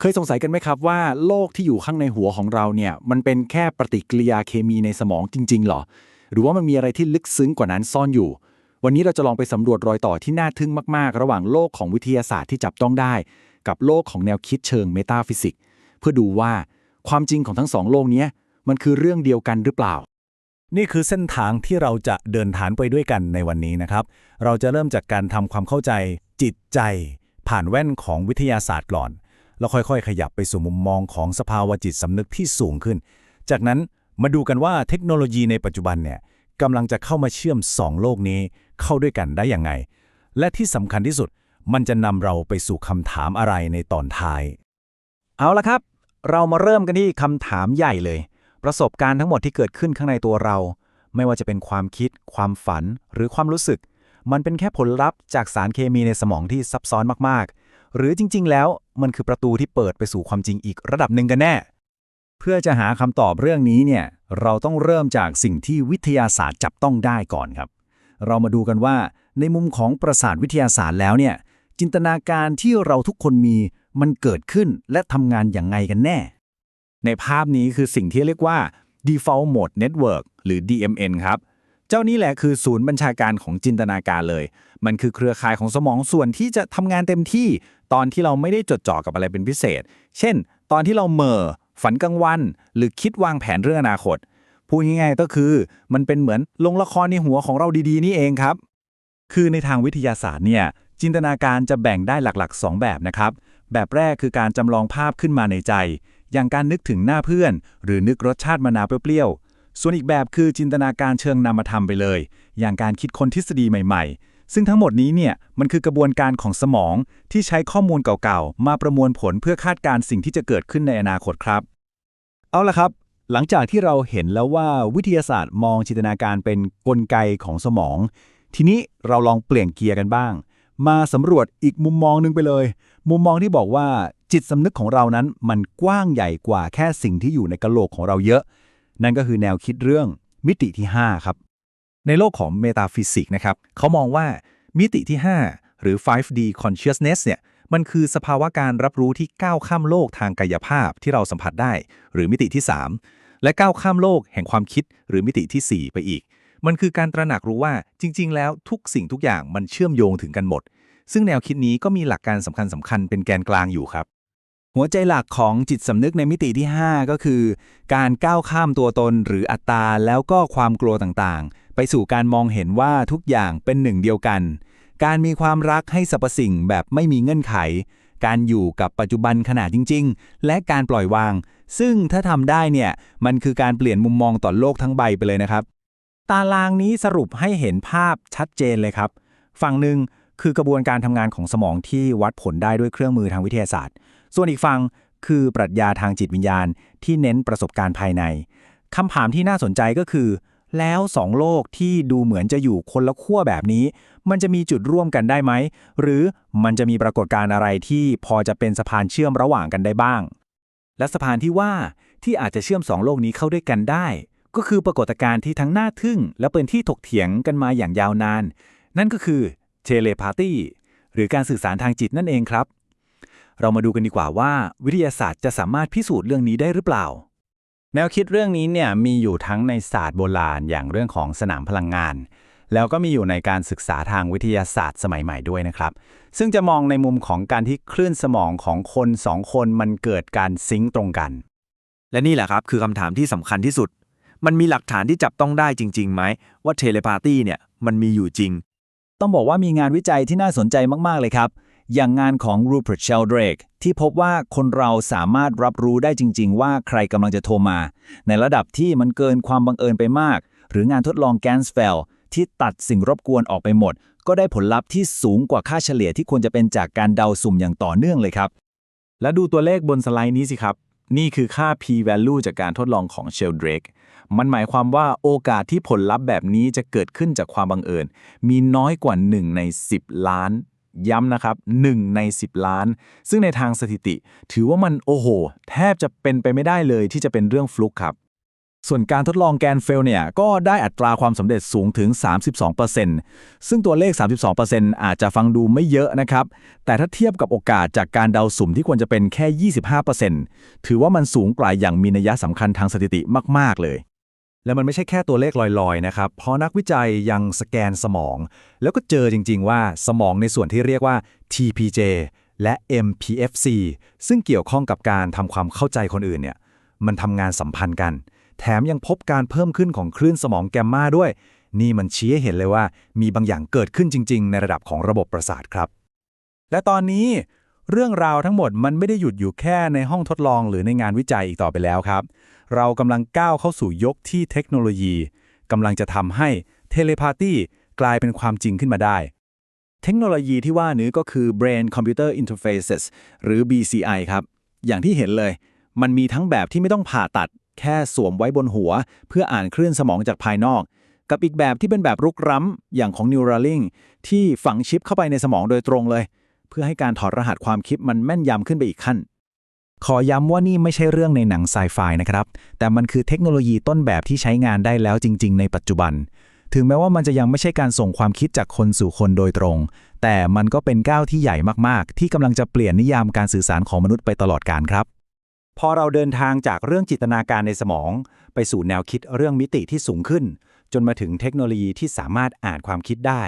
เคยสงสัยกันไหมครับว่าโลกที่อยู่ข้างในหัวของเราเนี่ยมันเป็นแค่ปฏิกิริยาเคมีในสมองจริงๆหรอ หรือว่ามันมีอะไรที่ลึกซึ้งกว่านั้นซ่อนอยู่ วันนี้เราจะลองไปสำรวจรอยต่อที่น่าทึ่งมากๆ ระหว่างโลกของวิทยาศาสตร์ที่จับต้องได้ กับโลกของแนวคิดเชิงเมตาฟิสิกส์เพื่อดูว่าความจริงของทั้งสองโลกนี้มันคือเรื่องเดียวกันหรือเปล่า นี่คือเส้นทางที่เราจะเดินทางไปด้วยกันในวันนี้นะครับ เราจะเริ่มจากการทำความเข้าใจจิตใจ ผ่านแว่นของวิทยาศาสตร์ก่อน แล้วค่อยๆ ขยับไปสู่มุมมองของสภาวะจิตสำนึกที่สูงขึ้น จากนั้นมาดูกันว่าเทคโนโลยีในปัจจุบันเนี่ยกำลังจะเข้ามาเชื่อมสองโลกนี้เข้าด้วยกันได้อย่างไง และที่สำคัญที่สุดมันจะนำเราไปสู่คำถามอะไรในตอนท้าย เอาละครับ เรามาเริ่มกันที่คำถามใหญ่เลย ประสบการณ์ทั้งหมดที่เกิดขึ้นข้างในตัวเรา ไม่ว่าจะเป็นความคิด ความฝัน หรือความรู้สึก มันเป็นแค่ผลลัพธ์จากสารเคมีในสมองที่ซับซ้อนมากๆ หรือจริง ๆ แล้วมันคือประตูที่เปิดไปสู่ความจริงอีกระดับหนึ่งกันแน่ เพื่อจะหาคำตอบเรื่องนี้เนี่ยเราต้องเริ่มจากสิ่งที่วิทยาศาสตร์จับต้องได้ก่อนครับ เรามาดูกันว่าในมุมของประสาทวิทยาศาสตร์แล้วเนี่ยจินตนาการที่เราทุกคนมีมันเกิดขึ้นและทำงานอย่างไงกันแน่ ในภาพนี้คือสิ่งที่เรียกว่า default mode network หรือ DMN ครับ เจ้านี้แหละคือศูนย์บัญชาการของจินตนาการเลย มันคือเครือข่ายของสมองส่วนที่จะทำงานเต็มที่ ตอนที่เราไม่ได้จดจ่อกับอะไรเป็นพิเศษ เช่น ตอนที่เราเหม่อฝันกลางวัน หรือคิดวางแผนเรื่องอนาคต พูดง่ายๆก็คือ มันเป็นเหมือนลงละครในหัวของเราดีๆ นี่เองครับ คือในทางวิทยาศาสตร์เนี่ย จินตนาการจะแบ่งได้หลักๆ 2 แบบนะครับ แบบแรกคือการจำลองภาพขึ้นมาในใจ อย่างการนึกถึงหน้าเพื่อน หรือนึกรสชาติมะนาวเปรี้ยวๆ ส่วนอีกแบบคือจินตนาการเชิงนามธรรมไปเลย อย่างการคิดค้นทฤษฎีใหม่ ๆ ซึ่งทั้งหมดนี้เนี่ยมันคือกระบวนการของสมองที่ใช้ข้อมูลเก่าๆ มาประมวลผลเพื่อคาดการสิ่งที่จะเกิดขึ้นในอนาคตครับ เอาละครับ หลังจากที่เราเห็นแล้วว่าวิทยาศาสตร์มองจินตนาการเป็นกลไกของสมอง ทีนี้เราลองเปลี่ยนเกียร์กันบ้าง มาสำรวจอีกมุมมองหนึงไปเลย มุมมองที่บอกว่าจิตสำนึกของเรานั้นมันกว้างใหญ่กว่าแค่สิ่งที่อยู่ในกะโหลกของเราเยอะ นั่นก็คือแนวคิดเรื่องมิติที่ 5 ครับ ในโลกของเมตาฟิสิกส์นะครับเขามองว่ามิติที่ 5 หรือ 5D consciousness เนี่ยมันคือสภาวะการรับรู้ที่ก้าวข้ามโลกทางกายภาพที่เราสัมผัสได้ หรือมิติที่ 3 และก้าวข้ามโลกแห่งความคิด หรือมิติที่ 4 ไปอีก มันคือการตระหนักรู้ว่าจริง ๆ แล้วทุกสิ่งทุกอย่างมันเชื่อมโยงถึงกันหมด ซึ่งแนวคิดนี้ก็มีหลักการสำคัญสคัญๆเป็นแกนกลางอยู่ครับ หัวใจหลักของจิตสำนึกในมิติที่ 5 ก็คือ การก้าวข้ามตัวตนหรืออัตตาแล้วก็ความกลัวต่างๆ ไปสู่การมองเห็นว่าทุกอย่างเป็นหนึ่งเดียวกัน การมีความรักให้สรรพสิ่งแบบไม่มีเงื่อนไข การอยู่กับปัจจุบันขณะจริง ๆ และการปล่อยวาง ซึ่งถ้าทำได้เนี่ยมันคือการเปลี่ยนมุมมองต่อโลกทั้งใบไปเลยนะครับ ตารางนี้สรุปให้เห็นภาพชัดเจนเลยครับ ฝั่งหนึ่งคือกระบวนการทำงานของสมองที่วัดผลได้ด้วยเครื่องมือทางวิทยาศาสตร์ ส่วนอีกฝั่งคือปรัชญาทางจิตวิญญาณที่เน้นประสบการณ์ภายในคำถามที่น่าสนใจก็คือ แล้วสองโลกที่ดูเหมือนจะอยู่คนละขั้วแบบนี้ มันจะมีจุดร่วมกันได้ไหม หรือมันจะมีปรากฏการณ์อะไรที่พอจะเป็นสะพานเชื่อมระหว่างกันได้บ้าง และสะพานที่ว่าที่อาจจะเชื่อมสองโลกนี้เข้าด้วยกันได้ ก็คือปรากฏการณ์ที่ทั้งน่าทึ่ง และเป็นที่ถกเถียงกันมาอย่างยาวนาน นั่นก็คือเทเลพาธีหรือการสื่อสารทางจิตนั่นเองครับ เรามาดูกันดีกว่าว่า วิทยาศาสตร์จะสามารถพิสูจน์เรื่องนี้ได้หรือเปล่า แนวคิดเรื่องนี้เนี่ยมีอยู่ทั้งในศาสตร์โบราณอย่างเรื่องของสนามพลังงาน แล้วก็มีอยู่ในการศึกษาทางวิทยาศาสตร์สมัยใหม่ด้วยนะครับ ซึ่งจะมองในมุมของการที่คลื่นสมองของคนสองคนมันเกิดการซิงค์ตรงกัน และนี่แหละครับคือคำถามที่สำคัญที่สุด มันมีหลักฐานที่จับต้องได้จริงๆไหมว่าเทเลพาธีเนี่ยมันมีอยู่จริง ต้องบอกว่ามีงานวิจัยที่น่าสนใจมากๆเลยครับ อย่างงานของ Rupert Sheldrake ที่พบว่าคนเราสามารถรับรู้ได้จริง ๆ ว่าใครกำลังจะโทรมา ในระดับที่มันเกินความบังเอิญไปมาก หรืองานทดลองแกนสเฟลที่ตัดสิ่งรบกวนออกไปหมด ก็ได้ผลลัพธ์ที่สูงกว่าค่าเฉลี่ยที่ควรจะเป็นจากการเดาสุ่มอย่างต่อเนื่องเลยครับ และดูตัวเลขบนสไลด์นี้สิครับ นี่คือค่า p-value จากการทดลองของ Sheldrake มันหมายความว่าโอกาสที่ผลลัพธ์แบบนี้จะเกิดขึ้นจากความบังเอิญ มีน้อยกว่า 1 ใน 10 ล้าน ย้ำนะครับ 1 ใน 10 ล้าน ซึ่งในทางสถิติ ถือว่ามันโอ้โห แทบจะเป็นไปไม่ได้เลยที่จะเป็นเรื่องฟลุกครับ ส่วนการทดลองแกนเฟลเนี่ย ก็ได้อัตราความสำเร็จสูงถึง 32%ซึ่งตัวเลข 32%อาจจะฟังดูไม่เยอะนะครับ แต่ถ้าเทียบกับโอกาสจากการเดาสุ่มที่ควรจะเป็นแค่ 25%ถือว่ามันสูงกว่าอย่างมีนัยสำคัญทางสถิติมาก ๆ เลย และมันไม่ใช่แค่ตัวเลขลอยๆนะครับ เพราะนักวิจัยยังสแกนสมอง แล้วก็เจอจริง ๆ ว่าสมองในส่วนที่เรียกว่า TPJ และ MPFC ซึ่งเกี่ยวข้องกับการทำความเข้าใจคนอื่นเนี่ยมันทำงานสัมพันธ์กัน แถมยังพบการเพิ่มขึ้นของคลื่นสมองแกมมาด้วย นี่มันชี้ให้เห็นเลยว่า มีบางอย่างเกิดขึ้นจริง ๆ ในระดับของระบบประสาทครับ และตอนนี้ เรื่องราวทั้งหมดมันไม่ได้หยุดอยู่แค่ในห้องทดลองหรือในงานวิจัยอีกต่อไปแล้วครับ เรากำลังก้าวเข้าสู่ยกที่เทคโนโลยีกำลังจะทำให้เทเลพาธีกลายเป็นความจริงขึ้นมาได้ เทคโนโลยีที่ว่านี้ก็คือ Brain Computer Interfaces หรือ BCI ครับ อย่างที่เห็นเลย มันมีทั้งแบบที่ไม่ต้องผ่าตัด แค่สวมไว้บนหัว เพื่ออ่านคลื่นสมองจากภายนอก กับอีกแบบที่เป็นแบบรุกร้ำอย่างของ Neuralink ที่ฝังชิปเข้าไปในสมองโดยตรงเลย เพื่อให้การถอดรหัสความคิดมันแม่นยำขึ้นไปอีกขั้น ขอย้ำว่านี่ไม่ใช่เรื่องในหนังไซไฟนะครับ แต่มันคือเทคโนโลยีต้นแบบที่ใช้งานได้แล้วจริง ๆ ในปัจจุบัน ถึงแม้ว่ามันจะยังไม่ใช่การส่งความคิดจากคนสู่คนโดยตรง แต่มันก็เป็นก้าวที่ใหญ่มากๆ ที่กำลังจะเปลี่ยนนิยามการสื่อสารของมนุษย์ไปตลอดกาลครับ พอเราเดินทางจากเรื่องจินตนาการในสมอง ไปสู่แนวคิดเรื่องมิติที่สูงขึ้น จนมาถึงเทคโนโลยีที่สามารถอ่านความคิดได้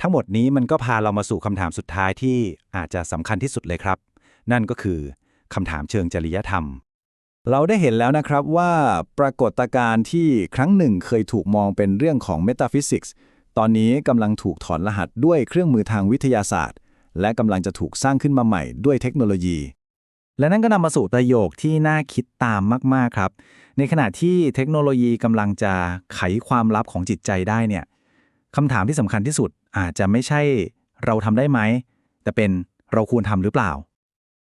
ทั้งหมดนี้มันก็พาเรามาสู่คำถามสุดท้ายที่อาจจะสำคัญที่สุดเลยครับ นั่นก็คือคำถามเชิงจริยธรรม เราได้เห็นแล้วนะครับว่าปรากฏการณ์ที่ครั้งหนึ่งเคยถูกมองเป็นเรื่องของเมตาฟิสิกส์ตอนนี้กำลังถูกถอนรหัสด้วยเครื่องมือทางวิทยาศาสตร์ และกำลังจะถูกสร้างขึ้นมาใหม่ด้วยเทคโนโลยี และนั่นก็นำมาสู่ประโยคที่น่าคิดตามมากๆครับ ในขณะที่เทคโนโลยีกำลังจะไขความลับของจิตใจได้เนี่ยคำถามที่สำคัญที่สุด อาจจะไม่ใช่เราทำได้ไหม แต่เป็นเราควรทำหรือเปล่า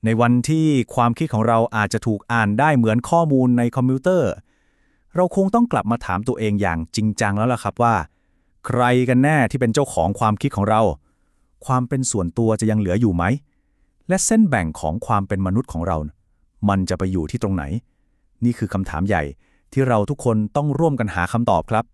ในวันที่ความคิดของเราอาจจะถูกอ่านได้เหมือนข้อมูลในคอมพิวเตอร์ เราคงต้องกลับมาถามตัวเองอย่างจริงจังแล้วล่ะครับว่า ใครกันแน่ที่เป็นเจ้าของความคิดของเรา ความเป็นส่วนตัวจะยังเหลืออยู่ไหม และเส้นแบ่งของความเป็นมนุษย์ของเรา มันจะไปอยู่ที่ตรงไหน นี่คือคำถามใหญ่ที่เราทุกคนต้องร่วมกันหาคำตอบครับ